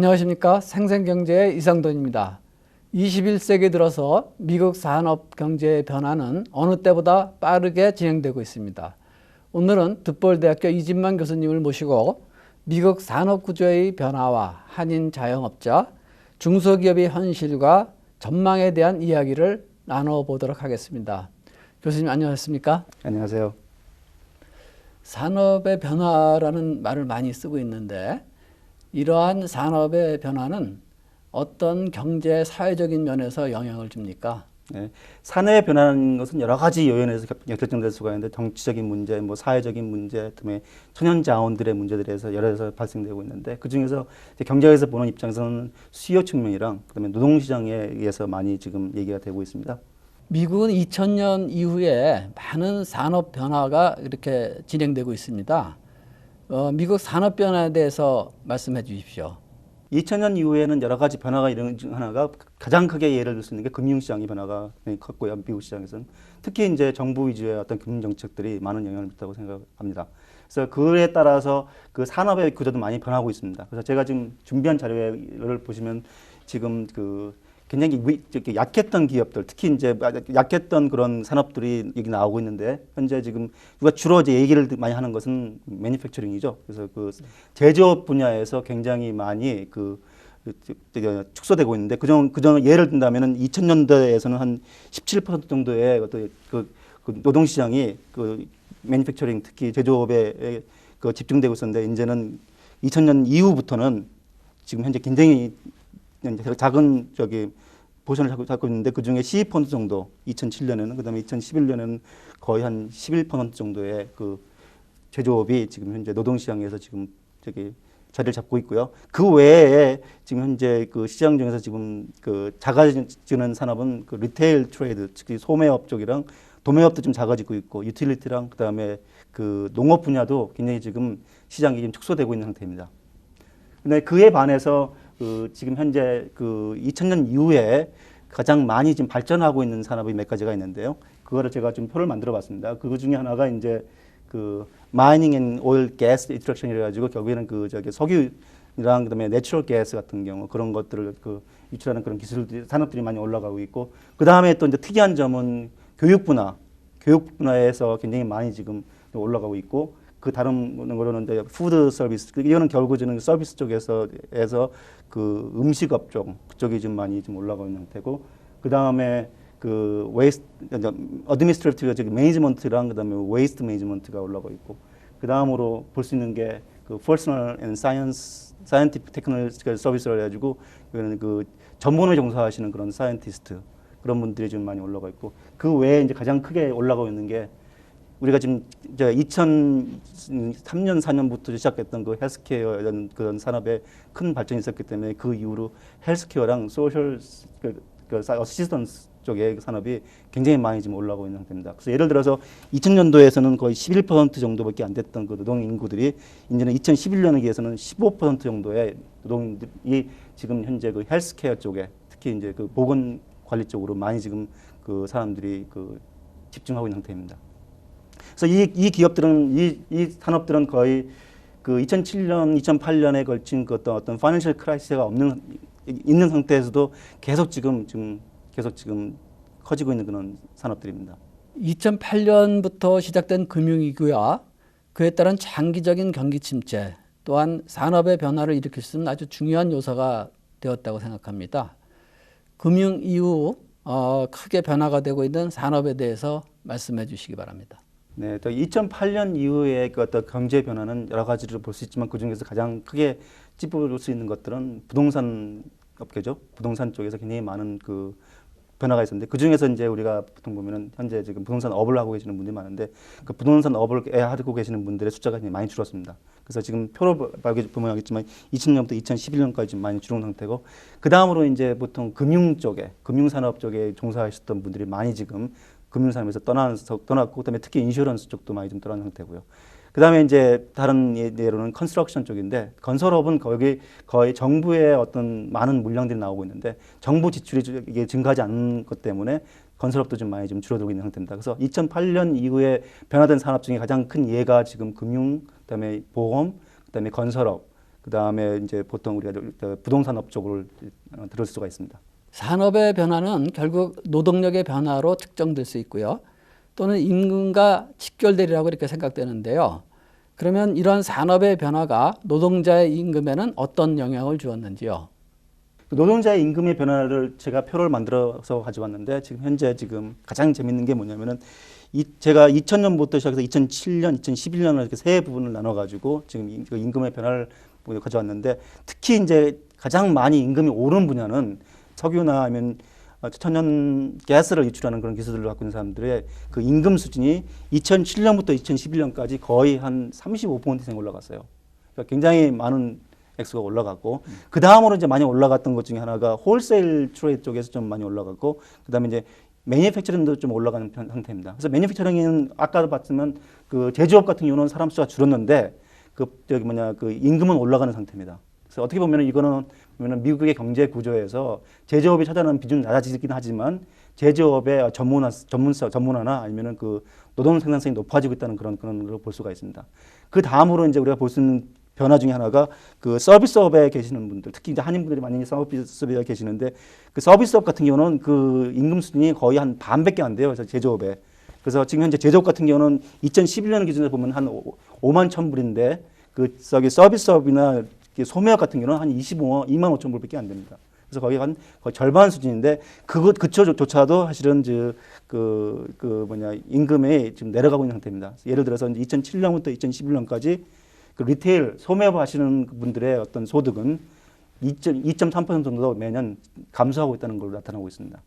안녕하십니까. 생생경제의 이상돈입니다. 21세기 들어서 미국 산업 경제의 변화는 어느 때보다 빠르게 진행되고 있습니다. 오늘은 득볼대학교 이진만 교수님을 모시고 미국 산업 구조의 변화와 한인 자영업자, 중소기업의 현실과 전망에 대한 이야기를 나눠보도록 하겠습니다. 교수님 안녕하십니까? 안녕하세요. 산업의 변화라는 말을 많이 쓰고 있는데 이러한 산업의 변화는 어떤 경제 사회적인 면에서 영향을 줍니까? 네. 사내에 변하는 것은 여러 가지 요인에서 결- 결정될 수가 있는데 정치적인 문제, 뭐 사회적인 문제, 그다음에 천연 자원들의 문제들에서 여러 가지 발생되고 있는데 그 중에서 경제에서 보는 입장에서는 수요 측면이랑 그다음에 노동 시장에 의해서 많이 지금 얘기가 되고 있습니다. 미국은 2000년 이후에 많은 산업 변화가 이렇게 진행되고 있습니다. 어, 미국 산업 변화에 대해서 말씀해 주십시오. 2000년 이후에는 여러 가지 변화가 이런 중 하나가 가장 크게 예를 들 수 있는 게 금융시장의 변화가 컸고요. 미국 시장에서는 특히 이제 정부 위주의 어떤 금융 정책들이 많은 영향을 미쳤다고 생각합니다. 그래서 그에 따라서 그 산업의 구조도 많이 변하고 있습니다. 그래서 제가 지금 준비한 자료를 보시면 지금 그 굉장히 약했던 기업들, 특히 이제 약했던 그런 산업들이 여기 나오고 있는데 현재 지금 우리가 주로 이제 얘기를 많이 하는 것은 매니팩처링이죠. 그래서 그 제조업 분야에서 굉장히 많이 그그 축소되고 있는데 그중 그중 예를 든다면은 2000년대에서는 한 17% 정도의 어떤 그, 그 노동 시장이 그 매니팩처링 특히 제조업에 그 집중되고 있었는데 이제는 2000년 이후부터는 지금 현재 굉장히 작은 저기 포션을 잡고, 잡고 있는데 그 중에 12% 정도 2007년에는 그다음에 2011년에는 거의 한 11% 정도의 그 제조업이 지금 현재 노동 시장에서 지금 저기 자리를 잡고 있고요. 그 외에 지금 현재 그 시장 중에서 지금 그 작아지는 산업은 그 리테일 트레이드, 특히 소매업 쪽이랑 도매업도 좀 작아지고 있고 유틸리티랑 그다음에 그 농업 분야도 굉장히 지금 시장이 좀 축소되고 있는 상태입니다. 근데 그에 반해서 그 지금 현재 그 2000년 이후에 가장 많이 지금 발전하고 있는 산업이 몇 가지가 있는데요. 그거를 제가 좀 표를 만들어 봤습니다. 그 중에 하나가 이제 그 마이닝 앤 오일 가스 인트랙션이라 가지고 결국에는 그 저기 석유랑 그다음에 내추럴 가스 같은 경우 그런 것들을 그 유출하는 그런 기술들이 산업들이 많이 올라가고 있고 그다음에 또 이제 특이한 점은 교육 분야 교육 분야에서 굉장히 많이 지금 올라가고 있고 그 다른 거로는 이제 푸드 서비스 이거는 결국에는 서비스 쪽에서 에서 그 음식업 쪽 그쪽이 좀 많이 좀 올라가고 있는 상태고 그 다음에 그 웨이스트 어드미니스트레이티브 저기 매니지먼트랑 그다음에 웨이스트 매니지먼트가 올라가고 있고 그 다음으로 볼 수 있는 게 그 퍼스널 앤 사이언스 사이언티픽 테크놀로지컬 서비스를 해 가지고 이거는 그 전문에 종사하시는 그런 사이언티스트 그런 분들이 좀 많이 올라가 있고 그 외에 이제 가장 크게 올라가고 있는 게 우리가 지금 이제 2003년 4년부터 시작했던 그 헬스케어 이런 그런 산업에 큰 발전이 있었기 때문에 그 이후로 헬스케어랑 소셜 그, 그 어시스턴스 쪽의 그 산업이 굉장히 많이 지금 올라가고 있는 상태입니다. 그래서 예를 들어서 2000년도에서는 거의 11% 정도밖에 안 됐던 그 노동 인구들이 이제는 2011년에 비해서는 15% 정도의 노동이 지금 현재 그 헬스케어 쪽에 특히 이제 그 보건 관리 쪽으로 많이 지금 그 사람들이 그 집중하고 있는 상태입니다. 그래서 이, 이 기업들은 이, 이 산업들은 거의 그 2007년, 2008년에 걸친 그 어떤 어떤 파이낸셜 크라이시스가 없는 있는 상태에서도 계속 지금 지금 계속 지금 커지고 있는 그런 산업들입니다. 2008년부터 시작된 금융위기와 그에 따른 장기적인 경기 침체 또한 산업의 변화를 일으킬 수 있는 아주 중요한 요소가 되었다고 생각합니다. 금융 이후 어, 크게 변화가 되고 있는 산업에 대해서 말씀해 주시기 바랍니다. 네, 또 2008년 이후의 그 어떤 경제 변화는 여러 가지를 볼수 있지만 그 중에서 가장 크게 찝어볼 수 있는 것들은 부동산 업계죠. 부동산 쪽에서 굉장히 많은 그 변화가 있었는데 그 중에서 이제 우리가 보통 보면은 현재 지금 부동산 업을 하고 계시는 분들이 많은데 그 부동산 업을 하고 계시는 분들의 숫자가 굉장히 많이 줄었습니다. 그래서 지금 표로 보면 알겠지만 2000년부터 2011년까지 많이 줄은 상태고 그 다음으로 이제 보통 금융 쪽에 금융산업 쪽에 종사하셨던 분들이 많이 지금 금융산업에서 떠나 떠났고 그다음에 특히 인슈런스 쪽도 많이 좀 떠난 상태고요. 그다음에 이제 다른 예로는 컨스트럭션 쪽인데 건설업은 거기 거의 정부의 어떤 많은 물량들이 나오고 있는데 정부 지출이 이게 증가하지 않는 것 때문에 건설업도 좀 많이 좀 줄어들고 있는 상태입니다. 그래서 2008년 이후에 변화된 산업 중에 가장 큰 예가 지금 금융, 그다음에 보험, 그다음에 건설업, 그 다음에 이제 보통 우리가 부동산업 쪽을 어, 들을 수가 있습니다. 산업의 변화는 결국 노동력의 변화로 측정될 수 있고요. 또는 임금과 직결되리라고 이렇게 생각되는데요. 그러면 이런 산업의 변화가 노동자의 임금에는 어떤 영향을 주었는지요? 그 노동자의 임금의 변화를 제가 표를 만들어서 가져왔는데 지금 현재 지금 가장 재밌는 게 뭐냐면은 이 제가 2000년부터 시작해서 2007년, 2011년을 이렇게 세 부분을 나눠 가지고 지금 이- 그 임금의 변화를 가져왔는데 특히 이제 가장 많이 임금이 오른 분야는 석유나 아니면 어, 천연 가스를 유출하는 그런 기술들을 갖고 있는 사람들의 그 임금 수준이 2007년부터 2011년까지 거의 한 35% 이상 올라갔어요. 그러니까 굉장히 많은 액수가 올라갔고 그 다음으로 이제 많이 올라갔던 것 중에 하나가 홀세일 트레이드 쪽에서 좀 많이 올라갔고 그 다음에 이제 매니팩처링도 좀 올라가는 편- 상태입니다. 그래서 매니팩처링은 아까도 봤지만 그 제조업 같은 경우는 사람 수가 줄었는데 그 저기 뭐냐 그 임금은 올라가는 상태입니다. 그래서 어떻게 보면 이거는 보면은 미국의 경제 구조에서 제조업이 차지하는 비중이 낮아지긴 하지만 제조업의 전문화 전문사 전문화나 아니면은 그 노동 생산성이 높아지고 있다는 그런 그런 걸 볼 수가 있습니다. 그 다음으로 이제 우리가 볼 수 있는 변화 중에 하나가 그 서비스업에 계시는 분들, 특히 이제 한인분들이 많이 서비스업에 계시는데 그 서비스업 같은 경우는 그 임금 수준이 거의 한 반밖에 안 돼요. 그래서 제조업에. 그래서 지금 현재 제조업 같은 경우는 2011년 기준으로 보면 한 5만 천 불인데 그 서비스업이나 소매업 같은 경우는 한 25만 2만 5천 불밖에 안 됩니다. 그래서 거의 한 거의 절반 수준인데 그것 그초조차도 사실은 저그 그 뭐냐 임금이 지금 내려가고 있는 상태입니다. 예를 들어서 이제 2007년부터 2011년까지 그 리테일 소매업 하시는 분들의 어떤 소득은 2.3% 정도 매년 감소하고 있다는 걸로 나타나고 있습니다.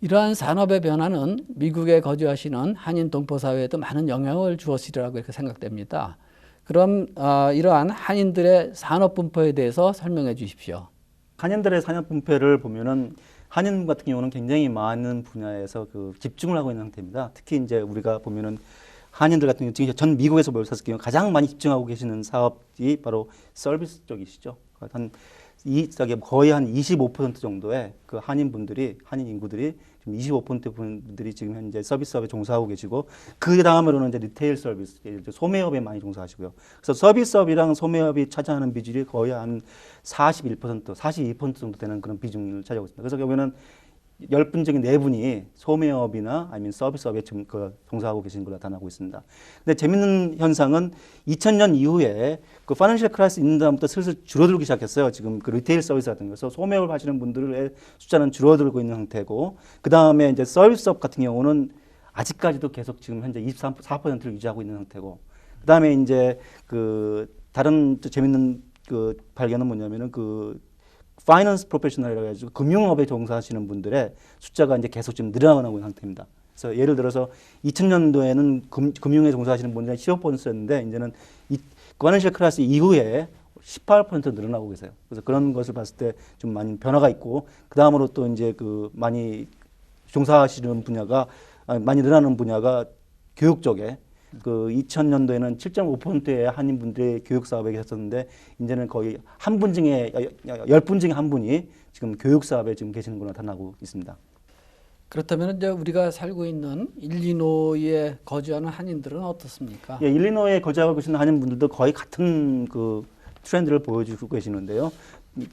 이러한 산업의 변화는 미국에 거주하시는 한인 동포 사회에도 많은 영향을 주었으리라고 이렇게 생각됩니다. 그럼 어, 이러한 한인들의 산업 분포에 대해서 설명해 주십시오. 한인들의 산업 분배를 보면은 한인 같은 경우는 굉장히 많은 분야에서 그 집중을 하고 있는 상태입니다. 특히 이제 우리가 보면은 한인들 같은 경우 전 미국에서 모였을 가장 많이 집중하고 계시는 사업이 바로 서비스 쪽이시죠. 한 이 저기 거의 한 25% 정도의 그 한인 분들이 한인 인구들이 지금 25% 분들이 지금 현재 서비스업에 종사하고 계시고 그 다음으로는 이제 리테일 서비스, 소매업에 많이 종사하시고요. 그래서 서비스업이랑 소매업이 차지하는 비중이 거의 한 41%, 42% 정도 되는 그런 비중을 차지하고 있습니다. 그래서 결국에는 열분 중에 네 분이 소매업이나 아니면 서비스업에 지금 그 종사하고 계신 걸로 나타나고 있습니다. 근데 재밌는 현상은 2000년 이후에 그 파이낸셜 크라이스 있는 다음부터 슬슬 줄어들기 시작했어요. 지금 그 리테일 서비스 같은 거서 소매업을 하시는 분들의 숫자는 줄어들고 있는 상태고 그 다음에 이제 서비스업 같은 경우는 아직까지도 계속 지금 현재 24%를 유지하고 있는 상태고 그 다음에 이제 그 다른 또 재밌는 그 발견은 뭐냐면은 그 파이낸스 프로페셔널이라고 해가지고 금융업에 종사하시는 분들의 숫자가 이제 계속 지금 늘어나고 있는 상태입니다. 그래서 예를 들어서 2000년도에는 금, 금융에 종사하시는 분들이 15%였는데 이제는 이 파이낸셜 크라이스 이후에 18% 늘어나고 계세요. 그래서 그런 것을 봤을 때 좀 많이 변화가 있고 그 다음으로 또 이제 그 많이 종사하시는 분야가 많이 늘어나는 분야가 교육 쪽에 그 2000년도에는 7.5%의 한인분들이 교육 사업에 계셨었는데 이제는 거의 한 분 중에 열 분 중에 한 분이 지금 교육 사업에 지금 계시는 걸로 나타나고 있습니다. 그렇다면 이제 우리가 살고 있는 일리노이에 거주하는 한인들은 어떻습니까? 예, 일리노이에 거주하고 계시는 한인분들도 거의 같은 그 트렌드를 보여주고 계시는데요.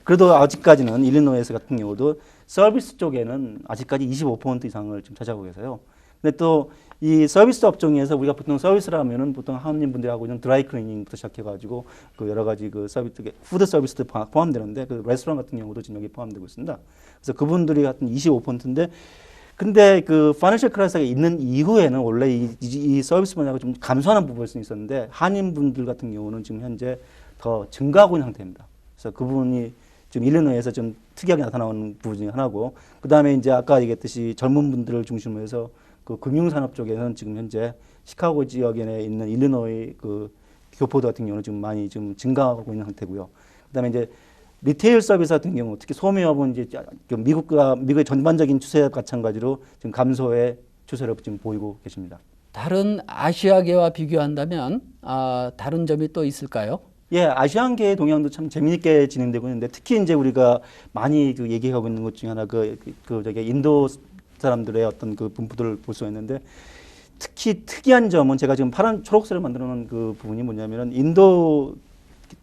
그래도 아직까지는 일리노이에서 같은 경우도 서비스 쪽에는 아직까지 25% 이상을 좀 차지하고 계세요. 근데 또 이 서비스 업종에서 우리가 보통 서비스라면은 보통 한인분들이 하고 있는 드라이 클리닝부터 시작해가지고 그 여러 가지 그 서비스, 푸드 서비스도 포함- 포함되는데 그 레스토랑 같은 경우도 지금 여기 포함되고 있습니다. 그래서 그분들이 같은 25%인데 근데 그 파이낸셜 크라이시스가 있는 이후에는 원래 이, 이, 이 서비스 분야가 좀 감소하는 부분일 수 있었는데 한인분들 같은 경우는 지금 현재 더 증가하고 있는 상태입니다. 그래서 그 부분이 지금 일리노이에서 좀 특이하게 나타나는 부분 중에 하나고 그 다음에 이제 아까 얘기했듯이 젊은 분들을 중심으로 해서 그 금융산업 쪽에서는 지금 현재 시카고 지역에 있는 일리노이 그 교포들 같은 경우는 지금 많이 좀 증가하고 있는 상태고요. 그다음에 이제 리테일 서비스 같은 경우 특히 소매업은 이제 그 미국과 미국의 전반적인 추세와 마찬가지로 지금 감소의 추세를 지금 보이고 계십니다. 다른 아시아계와 비교한다면 아, 다른 점이 또 있을까요? 예, 아시안계의 동향도 참 재미있게 진행되고 있는데 특히 이제 우리가 많이 그 얘기하고 있는 것 중에 하나 그, 그, 그 저기 인도 사람들의 어떤 그 분포들을 볼 수가 있는데 특히 특이한 점은 제가 지금 파란 초록색을 만들어 놓은 그 부분이 뭐냐면은 인도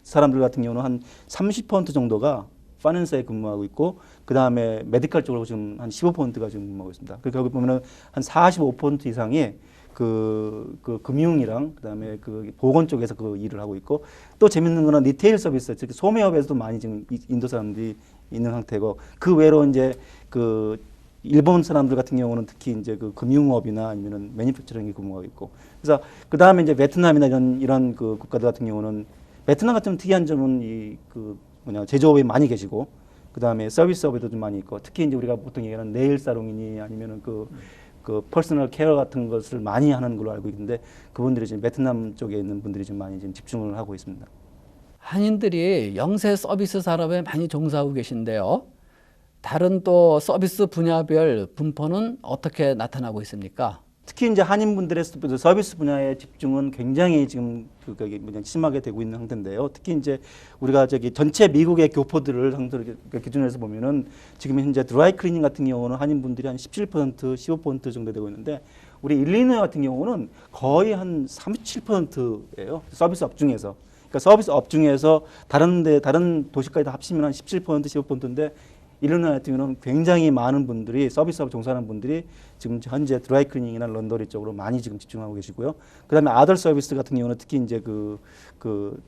사람들 같은 경우는 한 30% 정도가 파이낸스에 근무하고 있고 그 다음에 메디컬 쪽으로 지금 한 15%가 지금 근무하고 있습니다. 그러니까 여기 보면은 한 45% 이상이 그, 그 금융이랑 그다음에 그 보건 쪽에서 그 일을 하고 있고 또 재밌는 거는 리테일 서비스 즉 소매업에서도 많이 지금 이- 인도 사람들이 있는 상태고 그 외로 이제 그 일본 사람들 같은 경우는 특히 이제 그 금융업이나 아니면은 매니팩처링에 근무하고 있고 그래서 그 다음에 이제 베트남이나 이런 이런 그 국가들 같은 경우는 베트남 같은 특이한 점은 이 그 뭐냐 제조업에 많이 계시고 그 다음에 서비스업에도 좀 많이 있고 특히 이제 우리가 보통 얘기하는 네일 사롱이니 아니면은 그그 퍼스널 케어 같은 것을 많이 하는 걸로 알고 있는데 그분들이 지금 베트남 쪽에 있는 분들이 좀 많이 지금 집중을 하고 있습니다. 한인들이 영세 서비스 산업에 많이 종사하고 계신데요. 다른 또 서비스 분야별 분포는 어떻게 나타나고 있습니까? 특히 이제 한인분들의 서- 서비스 분야의 집중은 굉장히 지금 그 거기 뭐냐 심하게 되고 있는 상태인데요. 특히 이제 우리가 저기 전체 미국의 교포들을 상대로 그 기준으로 해서 보면은 지금 현재 드라이 클리닝 같은 경우는 한인분들이 한 17% 15% 정도 되고 있는데 우리 일리노이 같은 경우는 거의 한 37%예요. 서비스 업 중에서. 그러니까 서비스 업 중에서 다른 데 다른 도시까지 다 합치면 한 17% 15%인데 일리노이 같은 경우는 굉장히 많은 분들이 서비스업 종사하는 분들이 지금 현재 드라이 클리닝이나 런더리 쪽으로 많이 지금 집중하고 계시고요. 그다음에 아덜 서비스 같은 경우는 특히 이제 그그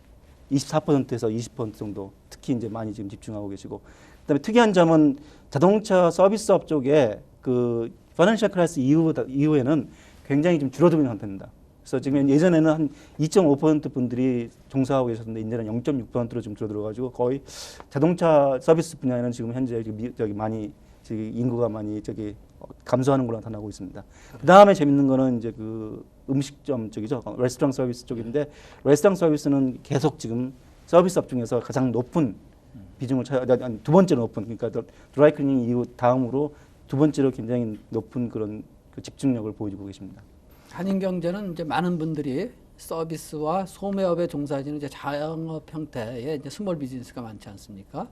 24%에서 20% 정도 특히 이제 많이 지금 집중하고 계시고 그다음에 특이한 점은 자동차 서비스업 쪽에 그 파이낸셜 크라이스 이후 이후에는 굉장히 좀 줄어들고 있는 상태입니다. 그래서 지금 예전에는 한 2.5% 분들이 종사하고 계셨는데 이제는 0.6%로 좀 줄어들어가지고 거의 자동차 서비스 분야에는 지금 현재 저기 많이 저기 인구가 많이 저기 어, 감소하는 걸로 나타나고 있습니다. 그 다음에 재밌는 거는 이제 그 음식점 쪽이죠. 어, 레스토랑 서비스 쪽인데 레스토랑 서비스는 계속 지금 서비스업 중에서 가장 높은 비중을 차, 아니, 아니, 두 번째로 높은 그러니까 더- 드라이클리닝 이후 다음으로 두 번째로 굉장히 높은 그런 그 집중력을 보여주고 계십니다. 한인 경제는 이제 많은 분들이 서비스와 소매업에 종사하시는 이제 자영업 형태의 이제 스몰 비즈니스가 많지 않습니까?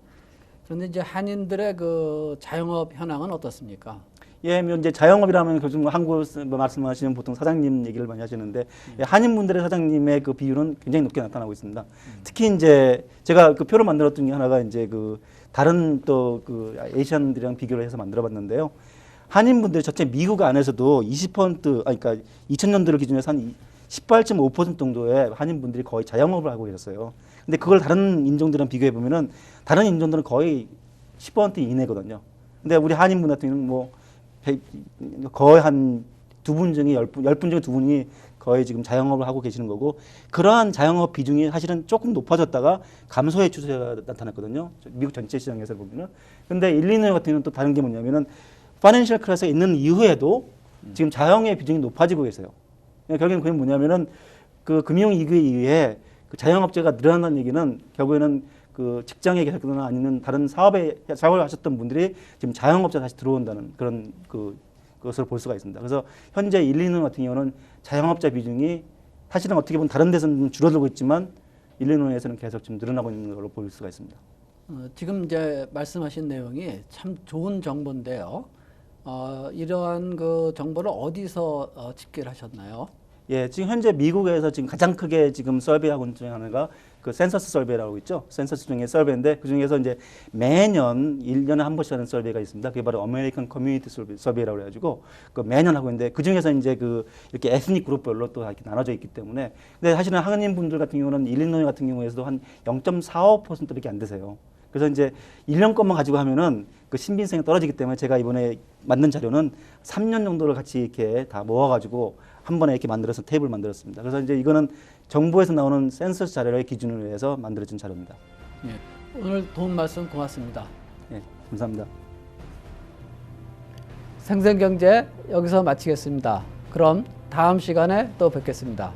그런데 이제 한인들의 그 자영업 현황은 어떻습니까? 예, 뭐 이제 자영업이라면 요즘 한국 뭐 말씀하시는 보통 사장님 얘기를 많이 하시는데 예, 한인분들의 사장님의 그 비율은 굉장히 높게 나타나고 있습니다. 특히 이제 제가 그 표를 만들었던 게 하나가 이제 그 다른 또 그 에이시안들이랑 비교를 해서 만들어봤는데요. 한인분들이 전체 미국 안에서도 20% 아니 그러니까 2000년도를 기준으로 해서 한18.5% 정도의 한인분들이 거의 자영업을 하고 계셨어요. 근데 그걸 다른 인종들이랑 비교해 보면은 다른 인종들은 거의 10% 이내거든요. 근데 우리 한인분 같은 경우는 뭐 백- 거의 한 두 분 중에 열 분, 열분 중에 두 분이 거의 지금 자영업을 하고 계시는 거고 그러한 자영업 비중이 사실은 조금 높아졌다가 감소의 추세가 나타났거든요. 저 미국 전체 시장에서 보면은. 근데 일리노이 같은 경우는 또 다른 게 뭐냐면은 파이낸셜 클래스에 있는 이후에도 지금 자영업의 비중이 높아지고 계세요. 그러니까 결국엔 그게 뭐냐면은 그 금융 위기에 의해 그 자영업자가 늘어난다는 얘기는 결국에는 그 직장에 계셨거나 아니면 다른 사업에 사업을 하셨던 분들이 지금 자영업자 다시 들어온다는 그런 그 것을 볼 수가 있습니다. 그래서 현재 일리노이 같은 경우는 자영업자 비중이 사실은 어떻게 보면 다른 데서는 좀 줄어들고 있지만 일리노이에서는 계속 좀 늘어나고 있는 걸로 볼 수가 있습니다. 어, 지금 이제 말씀하신 내용이 참 좋은 정보인데요. 어, 이러한 그 정보를 어디서 어, 집계를 하셨나요? 예, 지금 현재 미국에서 지금 가장 크게 지금 서베이하고 있는 중에 하나가 그 센서스 서베이라고 있죠. 센서스 중에 서베이인데 그 중에서 이제 매년 1년에 한 번씩 하는 서베이가 있습니다. 그게 바로 어메리칸 커뮤니티 서베이라고 그래 가지고 그 매년 하고 있는데 그 중에서 이제 그 이렇게 에스닉 그룹별로 또 이렇게 나눠져 있기 때문에 근데 사실은 한인 분들 같은 경우는 일리노이 같은 경우에서도 한 0.45%밖에 안 되세요. 그래서 이제 1년 것만 가지고 하면은 그 신빙성이 떨어지기 때문에 제가 이번에 만든 자료는 3년 정도를 같이 이렇게 다 모아가지고 한 번에 이렇게 만들어서 테이블 만들었습니다. 그래서 이제 이거는 정부에서 나오는 센서스 자료를 기준으로 해서 만들어진 자료입니다. 예. 오늘 도움 말씀 고맙습니다. 예, 감사합니다. 생생경제 여기서 마치겠습니다. 그럼 다음 시간에 또 뵙겠습니다.